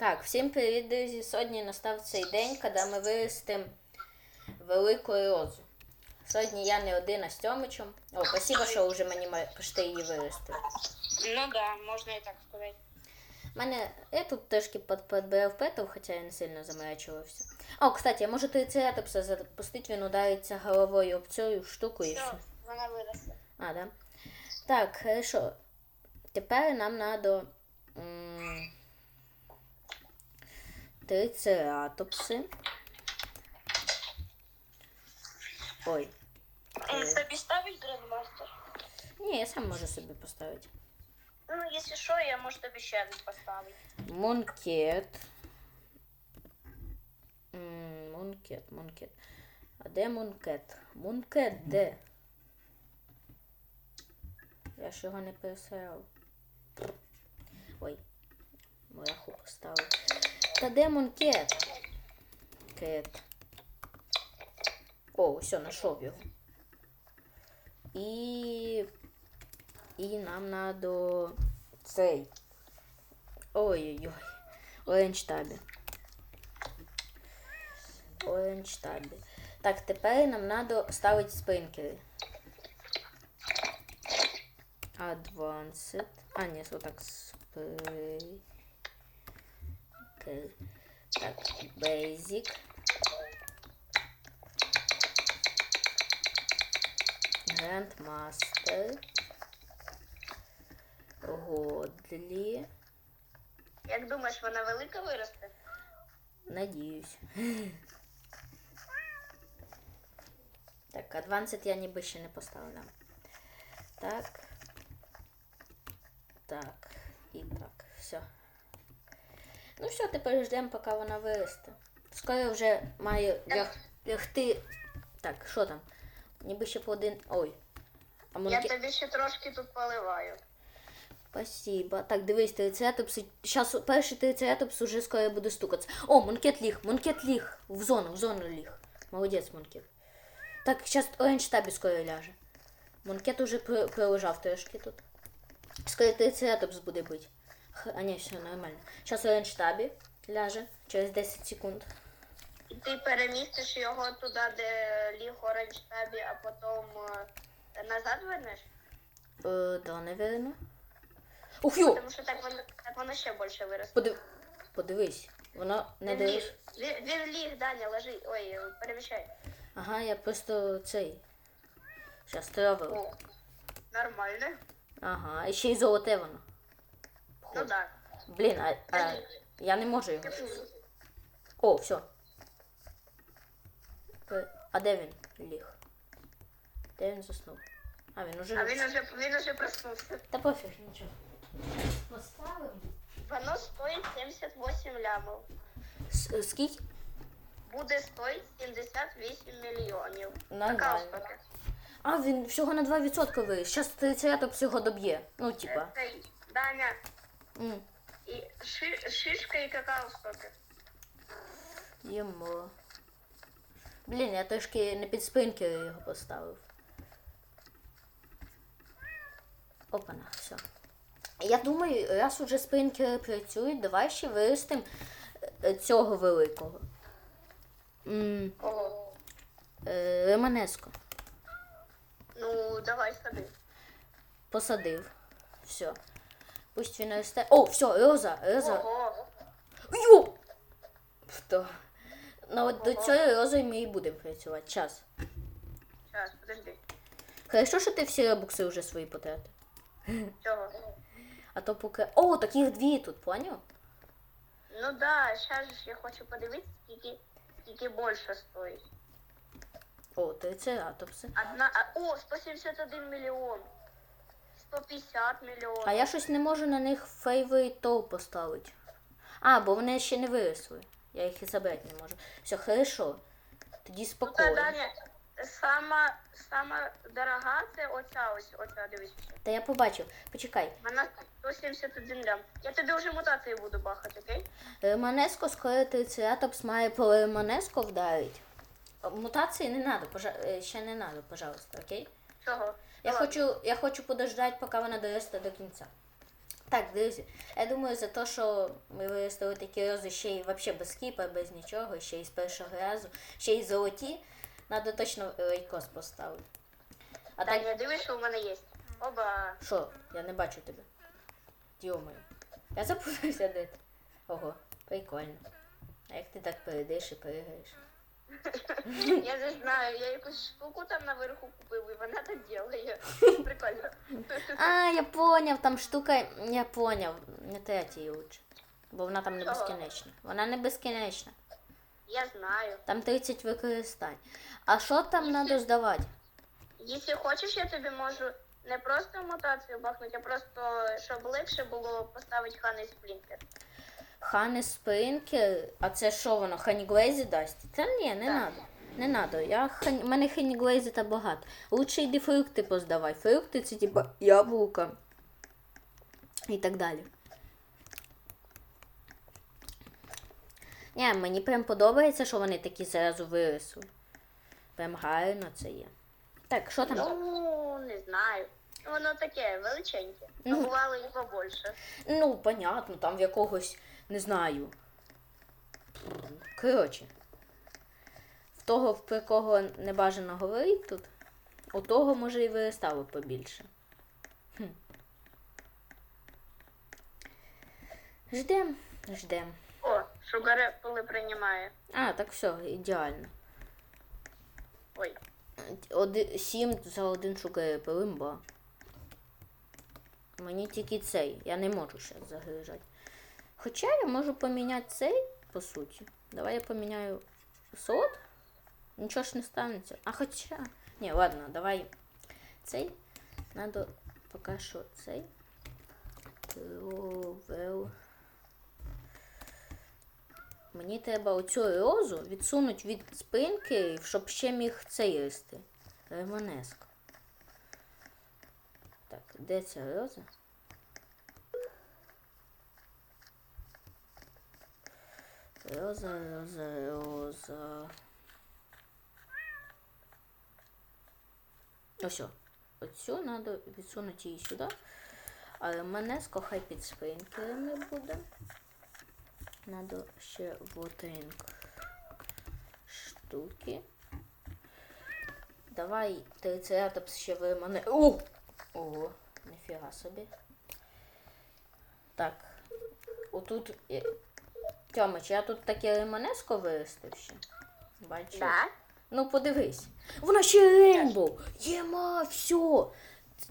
Так, всім привіт, друзі. Сьогодні настав цей день, коли ми виростимо велику розу. Сьогодні я не один, а з Тьомичем. О, спасибо, що вже мені почти її виростили. Ну да, можно и так сказать. Мене я тут трошки під- підбирав петов, хоча я не сильно заморачувався. О, кстати, я можу трицератопса запустити, він удариться головою об цю штуку і все. Все, она выросла. А, да? Так, хорошо. Тепер нам надо м, трицератопси. Ой. Е, Собі ставить грандмастер? Ні, я сам можу собі поставити. Ну, если что, я, может, тобі ще один поставить. Мункет. М, Мункет, мункет. А де мункет? Мункет де? Я ж його не пересирав. Ой. Мураху поставив. Та де мункет? Кет. О, все, знайшов його. І. І нам надо цей. Ой-ой-ой. Оранж табі. Так, тепер нам треба ставити спринкери. Advanced. А, ні, отак спрей. Окей. Так, Basic. Grandmaster. Godly. Як думаєш, вона велика виросте? Надіюсь. Так, Advanced я ніби ще не поставила. Так. Так. І так. Все. Ну все, тепер ждемо, поки вона виросте. Скоро вже має ляг... лягти. Так, що там? Ніби ще по один. Ой. А Я монки... тобі ще трошки тут поливаю. Спасибо. Так, дивись, трицератопс. Сейчас перший трицератопс уже скоро буде стукатися. О, монкет ліг, монкет ліг. В зону, в зону ліг. Молодець, монкет. Так, зараз оранж табі скоро ляже. Монкет уже про- пролежав трошки тут. Скоро трицератопс буде бити. Х- А ні, все нормально. Зараз оранж табі ляже через 10 секунд. Ти перемістиш його туди, де ліг оранж табі, а потім е, назад вернеш? Е, да, наверное. Ух! Тому що так воно, так воно ще більше виросте. Подив... Подивись. Воно не Він дає. ліг, він, він ліг, Даня, ложи. Ой, переміщай. Ага, я просто цей. Зараз травив. О, нормально. Ага, і ще й золоте воно. Ну так. Блін, а, а я не можу його. О, все. А де він ліг? Де він заснув? А, він уже. А він уже, він уже проснувся. Та пофіг, нічого. Поставимо. Воно стоїть 78 лямів. С- Скільки? Буде стоїть 78 мільйонів. Нормально. Така штука. А, він всього на 2% виріс. Зараз трицератопс його доб'є. Ну, типа. Цей, Даня, І ши, шишка і какао стоки. Йому. Блін, я трошки не під спинкери його поставив. Опана, все. Я думаю, раз уже спринкери працюють, давай ще виростимо е, цього великого. М, Ого. е, Реманеско. Ну, давай сади. Посадив. Все. Пусть він росте. О, все, роза, роза. Йо! Хто? Ну от до цієї рози ми і будемо працювати. Час. Зараз, подожди. Хорошо, що ти всі ребукси вже свої потратив. Чого? А то поки. О, таких дві тут, поняв? Ну да, зараз ж я хочу подивитися, скільки, скільки більше стоїть. О, трицератопси. Одна, а, о, 171 мільйон. 150 мільйонів. А я щось не можу на них favorite toll поставити. А, бо вони ще не виросли. Я їх і забрати не можу. Все, хорошо. Тоді Ну, спокійно. Сама, сама дорога це оця ось, оця, дивись. Та я побачив. Почекай. Вона 171 лям. Я тобі вже мутації буду бахати, окей? Реманеско скоро трицератопс має по Реманеско вдарить. Мутації не надо, пожа... е, ще не надо, пожалуйста, окей? Чого? Я хочу, я хочу подождати, поки вона доросте до кінця. Так, друзі, я думаю, за те, що ми виростили такі рози ще й взагалі без кіпа, без нічого, ще й з першого разу, ще й золоті, треба точно лайкос поставити. А так, Таня, дивись, що в мене є. Оба. що? Я не бачу тебе. Дьомаю. Я запутався де ти. Ого, прикольно. А як ти так перейдеш і перегаєш? Я не знаю, я якусь штуку там наверху купив, і вона так ділає. Прикольно. А, я поняв, там штука, я поняв. Не третій лучше. Бо вона там не Чого? безкінечна. Вона не безкінечна. Я знаю. Там 30 використань. А що там треба здавати? Якщо хочеш, я тобі можу не просто мутацію бахнути, а просто щоб легше було поставити ханий сплінкер. Хани Спринкер, а це що воно? Ханіглейзі дасть? Та ні, не Так. надо. Не надо. Я хань... У мене ханіглейзі та багато. Лучше йди фрукти поздавай. Фрукти це типа яблука і так далі. Ні, мені прям подобається, що вони такі зразу виросли. Прям гарно це є. Так, що там? Ну, не знаю. Воно таке величеньке. Ну. Ну, бувало і побольше. Ну, понятно, там в якогось, не знаю. Коротше. В того, про кого не бажано говорити тут, у того може і виростало побільше. Хм. Ждем, ждем. О, шугаре коли приймає. А, так все, ідеально. Ой, Оди, сім за один шукає пилимба. Мені тільки цей. Я не можу зараз загружати. Хоча я можу поміняти цей, по суті. Давай я поміняю слот. Нічого ж не станеться. А хоча. Ні, ладно, давай цей. Надо поки що цей. Провел. Мені треба оцю розу відсунути від спинки, щоб ще міг цей їсти. Ремонеско. Так, де ця роза? Роза, роза, роза. Ось. Оцю треба відсунути її сюди. А ремонеско хай під спинкерами буде. Надо ще вотинг штуки. Давай трицератопс ще в мене. О! Ого, ніфіга собі. Так. Отут. Тьомич, я тут таке ремонеско виростив ще. Бачиш? да? Ну подивись. Вона ще рейнбоу. Єма, все.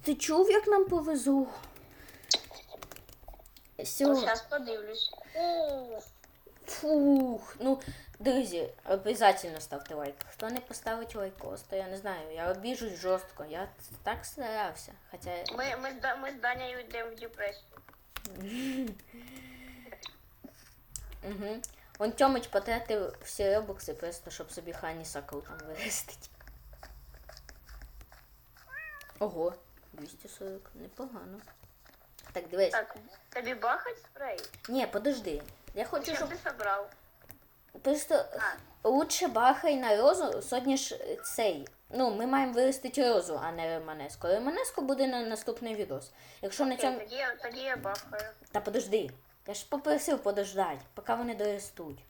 Ти чув, як нам повезло? Все. Зараз подивлюсь. Фух, ну, друзі, обов'язково ставте лайк. Хто не поставить лайкос, то я не знаю, я обіжусь жорстко. Я так старався. Хоча Ми, ми, ми з Данею йдемо в депресію. Угу. Он Тьомич потратив всі робокси просто, щоб собі Хані Сокол там виростити. Ого, 240, непогано. Так, дивись. Так, тобі бахать спрей? Ні, подожди. Я хочу, Що щоб ти собрав? просто лучше бахай на розу, сьогодні ж цей. Ну, ми маємо виростити розу, а не ремонеску. Ремонеску буде на наступний відос. Якщо на цьому. тоді, тоді я бахаю. Та подожди. Я ж попросив подождати, поки вони доростуть.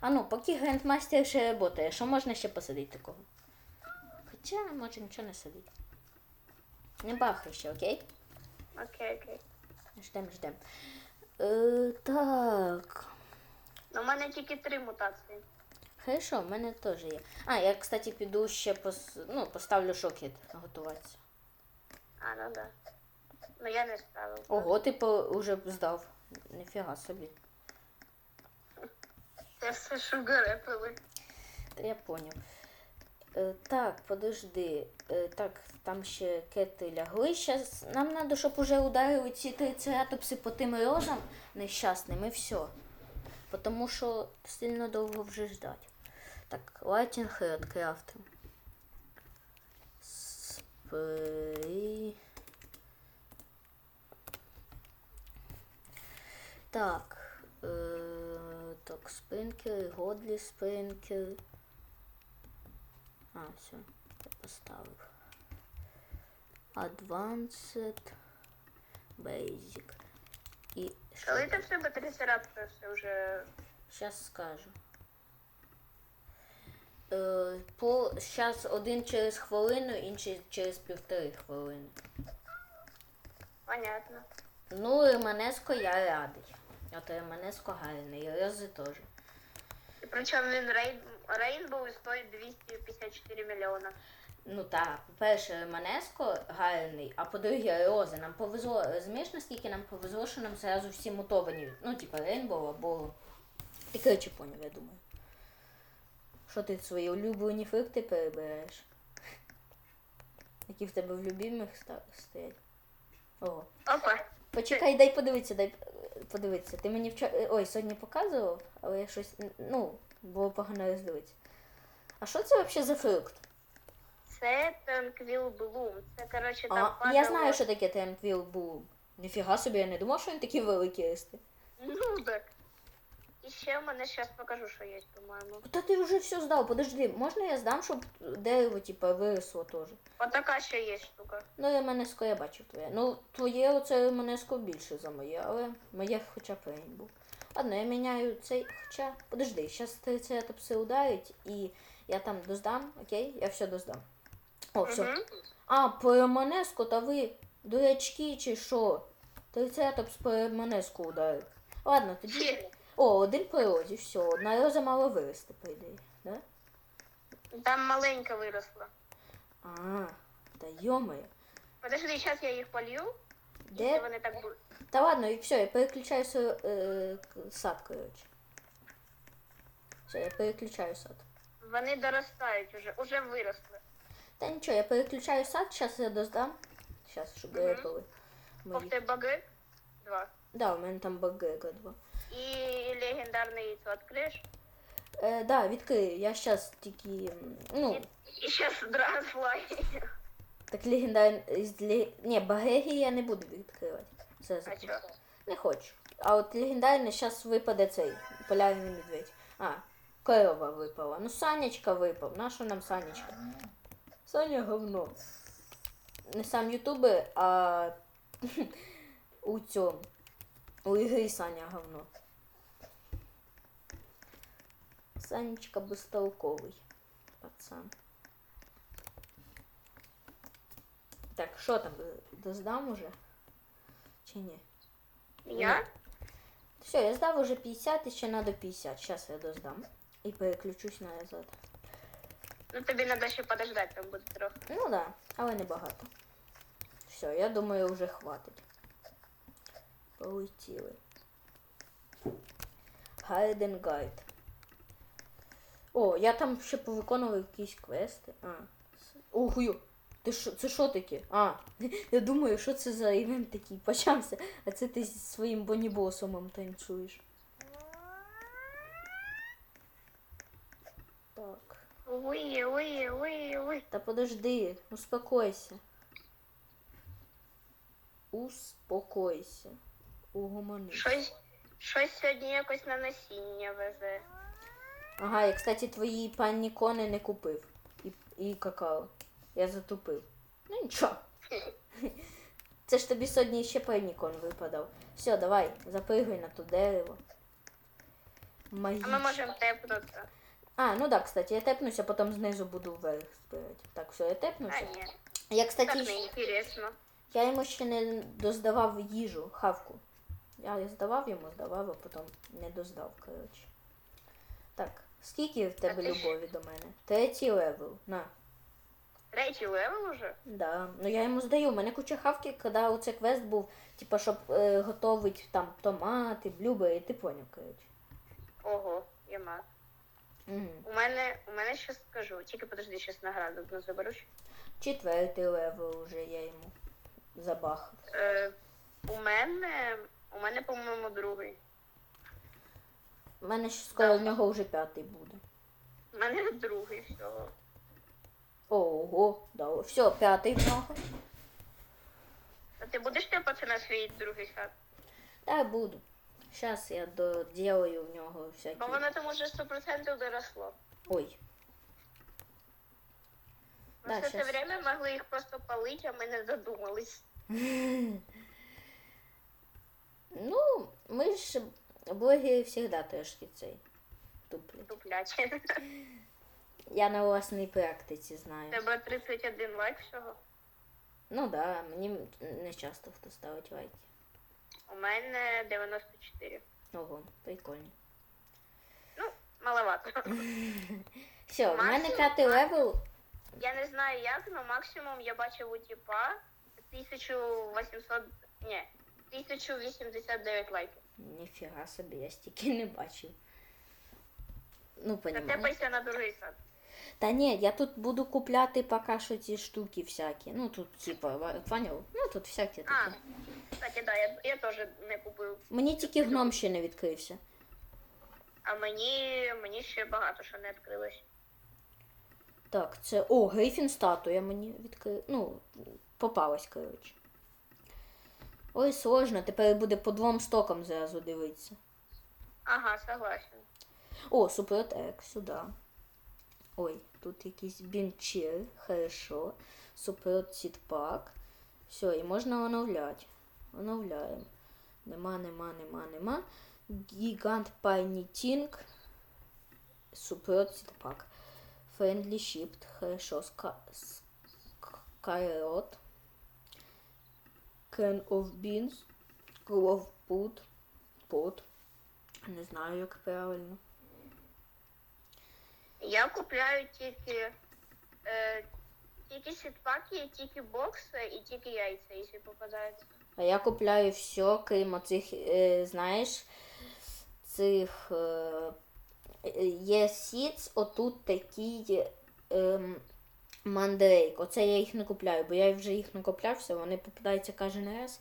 А ну, поки грандмастер ще працює, що можна ще посадити такого? Хоча, може, нічого не садити. Не бахай ще, окей? Окей, окей. Ждем, ждем. Е, так. Ну, у мене тільки три мутації. Хорошо, в мене теж є. А, я, кстати, піду ще пос... ну, поставлю шокет готуватися. А, ну да. Ну я не ставив. Ого, ти по... уже здав. Ніфіга собі. Це все шугаре пили. Та я поняв. Е, так, подожди. Е, так, там ще кети лягли. Щас нам треба, щоб уже ударили ці трицератопси по тим розам нещасним і все. Тому що сильно довго вже ждать. Так, лайтінг хед крафтим. Спри... Так. Е, так, спинкер, годлі спинкер. А, все, я поставив. Advanced Basic. Коли ти в себе трицератопси вже Сейчас скажу. Е, по, зараз один через хвилину, інший через півтори хвилини. понятно. Ну, Романеско я радий. От Романеско гарний, і Рози теж. Причому він рейн... Рейнбоу стоїть 254 мільйона. Ну так, по-перше, Романеско гарний, а по-друге, Рози. Нам повезло, розумієш, наскільки нам повезло, що нам зразу всі мутовані. Ну, типа Рейнбоу або. Ти коротше поняв, я думаю. Що ти свої улюблені фрукти перебираєш? Які в тебе в любимих стоять? Ого. Опа. Почекай, дай подивитися, дай подивитися. Ти мені вчора. Ой, сьогодні показував, але я щось. Ну, було погано роздивитися. А що це взагалі за фрукт? Це Танквіл Блум. Це, коротше, там А, падало... я знаю, що таке Тенквіл був. Ніфіга собі, я не думав, що він такий великий росте. Ну так. І ще в мене зараз покажу, що є, по-моєму. Та ти вже все здав, подожди, можна я здам, щоб дерево, типа, виросло теж. Отака ще є штука. Ну, Реманеско я бачив твоє. Ну, твоє оце Реманеско більше за моє, але моє хоча б був. Ладно, я міняю цей, хоча. Подожди, зараз трицератопси ударить і я там доздам, окей? Я все доздам. О, все. Мгм. А, по Романеску, та ви дурачки чи що? Трицератопс по Романеску ударив. Ладно, тоді. О, один по все, одна роза мала вирости, по ідеї. Да? Там маленька виросла. А, та йомає. Подожди, зараз я їх полью. Де? Якщо вони так будуть. Та ладно, і все, я переключаю е, сад, коротше. Все, я переключаю сад. Вони доростають уже, уже виросли. Та нічого, я переключаю сад, зараз я доздам. Зараз, щоб Мгм. випали. Мої. Повте баги. Два. Да, у мене там багега два. І яйцо відкриєш. Е, да, відкрию. Я зараз тільки. Ну, І зараз Dragonfly. так легендарний. Ні, багеги я не буду відкривати. Це А чого? Не хочу. А от легендарний зараз випаде цей полярний медведь. А, корова випала. Ну, Санечка випав. Нащо нам Санечка? Саня говно. Не сам ютубер, а у цьому. У ігри Саня говно. Санечка безтолковий. Пацан. Так, що там? Доздам уже? Чи ні? Я? Все, я здав уже 50 і ще надо 50. Сейчас я доздам. І переключусь назад. Ну тобі треба ще подождати, там буде трохи. Ну да, але не багато. Все, я думаю, вже хватить. Полетіли. Гайден гайд. О, я там ще повиконував якісь квести. А. Ого, ти що, це що таке? А, я думаю, що це за івент такий почався, а це ти зі своїм бонібосомом танцюєш. Так. Уї, уї, уї, уї. Та подожди, успокойся. Успокойся. Угомонись. Щось, щось сьогодні якось на насіння везе. Ага, я, кстати, твої панні кони не купив. І, і какао. Я затупив. Ну нічого. Це ж тобі сьогодні ще панні кон випадав. Все, давай, запригуй на то дерево. А Магічно. ми можемо тепнутися. А, ну да, кстати, я тепнуся, потім знизу буду вверх збирати. Так, все, я А ні, Я, так кстати, не ще- інтересно. Я йому ще не доздавав їжу, хавку. Я здавав йому, здавав, а потім не доздав, коротше. Так, скільки в тебе А ти любові до мене? Третій левел. На. Третій левел уже? Да. Ну я йому здаю. У мене куча хавки, коли оце квест був, типа, щоб е, готовить там томати, блюбери, ти поняв, коротше. Ого, єма. Угу. У мене, у мене ще скажу, тільки подожди, щас награду одну заберу. Четвертий левел вже я йому забахав. Е, у мене, у мене, по-моєму, другий. У мене ще скоро в нього вже п'ятий буде. У мене другий всього. Ого, да. Все, п'ятий в нього. А ти будеш тепати на свій другий сад? Так, буду. Сейчас я доделаю в нього всякі. Бо воно там уже 100% доросло. Ой. Ми Да, все це время могли їх просто палити, а ми не задумались. Ну, ми ж блогери завжди трошки цей туплять. Тупляче. Я на власній практиці знаю. Тебе 31 лайк всього. Ну да, мені не часто хто ставить лайки. У мене 94. Ого, прикольно. Ну, маловато. Все, в мене п'ятий левел. Я не знаю як, але максимум я бачив у типа 1800, ні, 1089 лайків. Ніфіга собі, я стільки не бачив. Ну, понімаєш. Затепайся на другий сад. Та ні, я тут буду купляти поки що ці штуки всякі. Ну тут, типа, поняв? Ну тут всякі А, кстати, да, я, я теж не купив. Мені тільки гном ще не відкрився. А мені, мені ще багато що не відкрилось. Так, це. О, Грифін статуя мені відкрив. Ну, попалась, коротше. Ой, сложно, тепер буде по двом стокам зразу дивитися. Ага, согласен. О, супротек, сюди. Ой, тут якийсь бінчер, хорошо. Супрот сітпак. Все, і можна оновляти. Оновляємо. Нема, нема, нема, нема. Гігант Пайнітінг. Супрот сітпак. Friendly Shift, хорошо. Ска... Скайрот. Can of Beans. Glove Put. Pot. Не знаю, як правильно. Я купляю тільки, е, тільки сітпаки, тільки бокси і тільки яйця, якщо попадаються. А я купляю все, крім оцих, е, знаєш, цих е, е, є сіц, отут такі ем, мандрейк. Оце я їх не купляю, бо я вже їх не куплявся, вони попадаються кожен раз,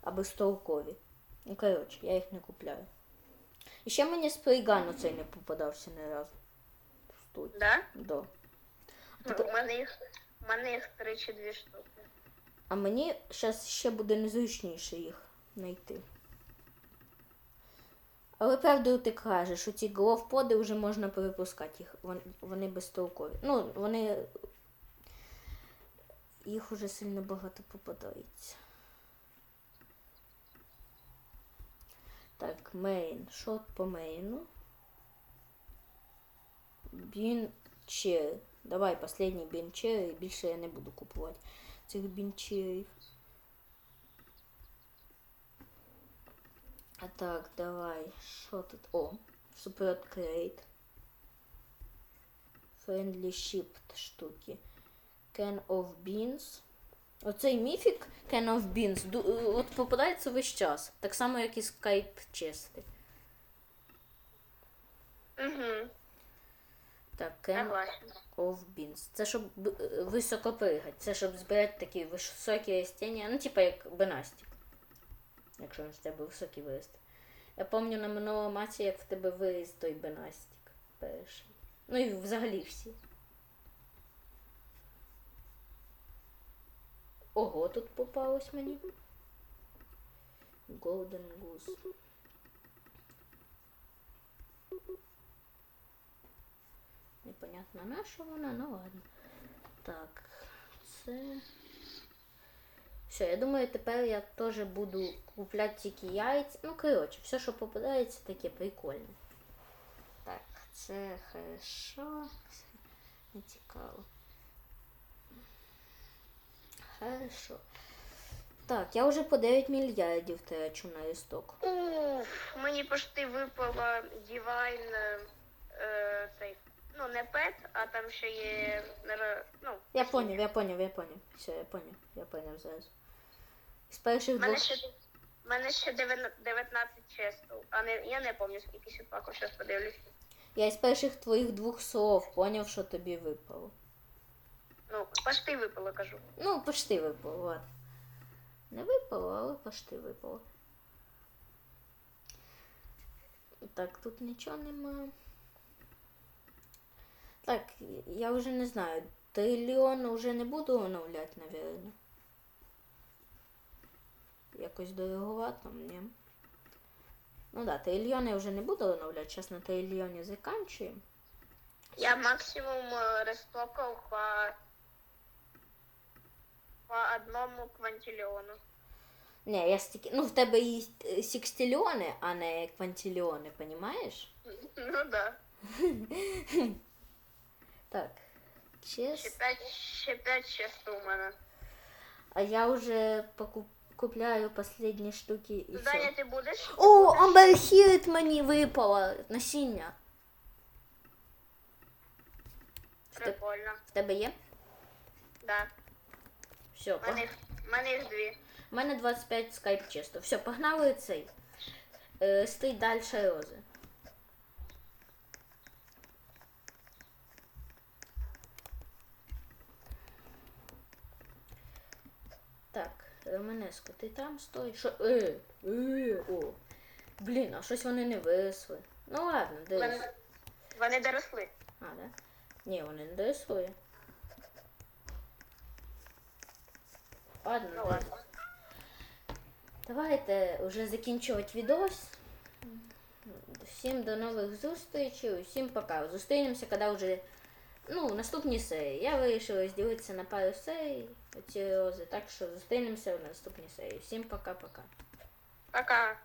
а безтолкові. Ну, коротше, я їх не купляю. І ще мені спрейган оцей не попадався ні разу. Тут. Да? Да. Ну, у мене їх, у мене їх три дві штуки. А мені зараз ще буде незручніше їх знайти. Але правду ти кажеш, що ці гловподи вже можна перепускати їх. Вон- Вони безтолкові. Ну, вони. Їх уже сильно багато попадається. Так, мейн. Що по мейну? Бінчер. Давай, последній бінчер, більше я не буду купувати цих бінчерів. А так, давай. Що тут? О, Super Crate. Friendly Shipped штуки. Can of Beans. Оцей міфік Can of Beans от попадається весь час. Так само, як і Skype чести. Угу, Так, Can of Beans. Це щоб е, високо пригати. Це щоб збирати такі високі растіння. Ну, типа як бенастик. Якщо на тебе високий виріст. Я пам'ятаю на минулому маці, як в тебе виріс той бенастик перший. Ну і взагалі всі. Ого, тут попалось мені. Golden Goose. Непонятно на що вона, ну ладно. Так, це. Все, я думаю, тепер я теж буду купляти тільки яйця. Ну, коротше, все, що попадається, таке прикольне. Так, це хорошо. Не цікаво. Хорошо. Так, я вже по 9 мільярдів трачу на листок. Уф, мені почти випала Divine, е, цей, ну не пет, а там ще є, наверно, ну, Я поняв, я поняв, я поняв. Все, я поняв, я поняв зараз. З перших мене двох. ще, в мене ще дев'яно- 19 честів, а не, я не пам'ятаю, скільки сітпаків, зараз подивлюсь. Я із перших твоїх двох слов поняв, що тобі випало. Ну, почти випало, кажу. Ну, почти випало, ладно. Не випало, але почти випало. Так, тут нічого нема. Так, я вже не знаю. Трильйон вже не буду оновляти, напевно. Якось дороговато мені. Ну да, трильйон я вже не буду оновляти. Зараз на трильйоні заканчуємо. Я максимум е, розтокав по, по одному квантильйону. Ні, я стільки. Ну, в тебе і е, сікстильйони, а не квантильйони, понімаєш? Ну да. Так. Ще Чес. п'ять, ще п'ять чисто у мене. А я вже покуп... купляю последні штуки і Ну, все. Даня, ти будеш? О, Амберхіт мені випало насіння. В те- Прикольно. В тебе є? Да. Все, У мене, мене їх дві. У мене 25 скайп чисто. Все, погнали цей. Е, стоїть далі рози. Так, Романеско, ти там стой. Що? Е, е, о. Блін, а щось вони не виросли. Ну ладно, дивись. Вони, вони доросли. А, да? Ні, вони не доросли. Ладно, Ну дивись. ладно. Давайте вже закінчувати відос. Всім до нових зустрічей, усім пока. Зустрінемося, коли вже ну, наступні серії. Я вирішила розділитися на пару серій ці рози, так що зустрінемося в наступній серії. Всім пока-пока. Пока.